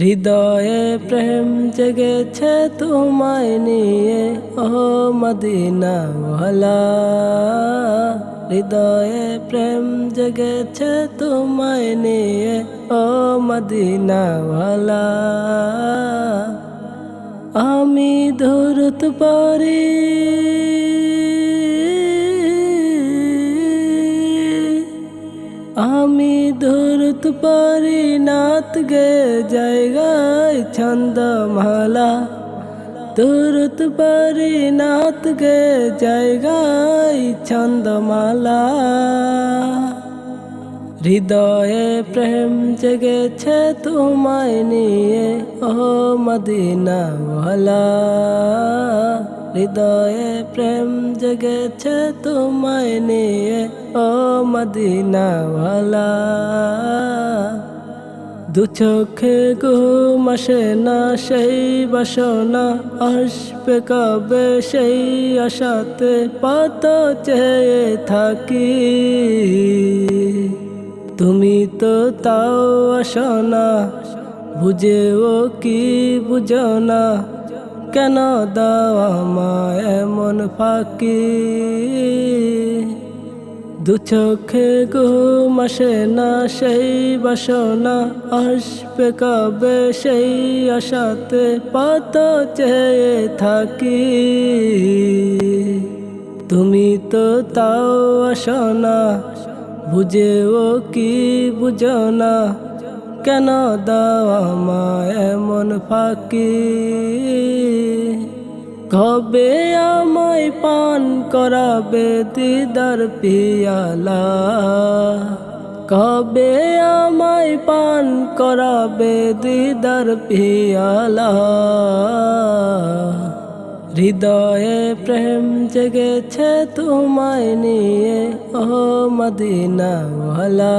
হৃদয়ে প্রেম জেগেছে তোমায় নিয়ে, ও মদিনাওয়ালা। হৃদয়ে প্রেম জেগেছে তোমায় নিয়ে, ও মদিনা মদিনাওয়ালা। আমি দূরত পারি আমি দূরত পারি নাত গে জায়গায় ছন্দ মালা। দূরত পারি নাত গে জায়গায় ছন্দমালা হৃদয়ে প্রেম জেগেছে তোমায় নিয়ে, ও মদিনাওয়ালা হৃদয়ে প্রেম জেগেছে তোমায় নিয়ে, ও মদিনাওয়ালা। দু চোখে ঘুম আসে না সেই বাসনা, আসবে কবে সেই আশাতে পাত চেয়ে থাকি। তুমি তো তাও আসো না, বুঝেও কি বুঝো না কেন দাও আমায় এমন ফাঁকি? দু চোখে ঘুম আসে না, সেই বাসনা আসবে কবে? সেই আশাতে পাত চেয়ে থাকি। তুমি তো তাও আসো না, বুঝেও কি বুঝো না? কেন দাও আমায় এমন ফাঁকি, কবে আমায় পান করাবে দিদার পিয়ালা? কবে আমায় পান করাবে দিদার পিয়ালা? হৃদয়ে প্রেম জেগেছে তোমায় নিয়ে, ও মদিনাওয়ালা।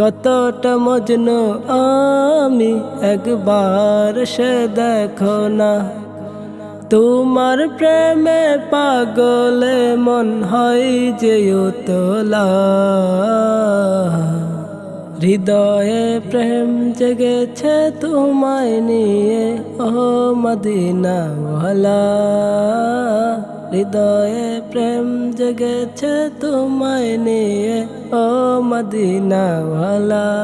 কতটা মজনু আমি একবার সে দেখো না। তোমার প্রেমে পাগলে মন হয় যে তোলা হৃদয়ে প্রেম জেগেছে তোমায় নিয়ে, ও মদিনা মদিনাওয়ালা হৃদয়ে প্রেম জেগেছে তোমায় নিয়ে ও মদিনাওয়ালা।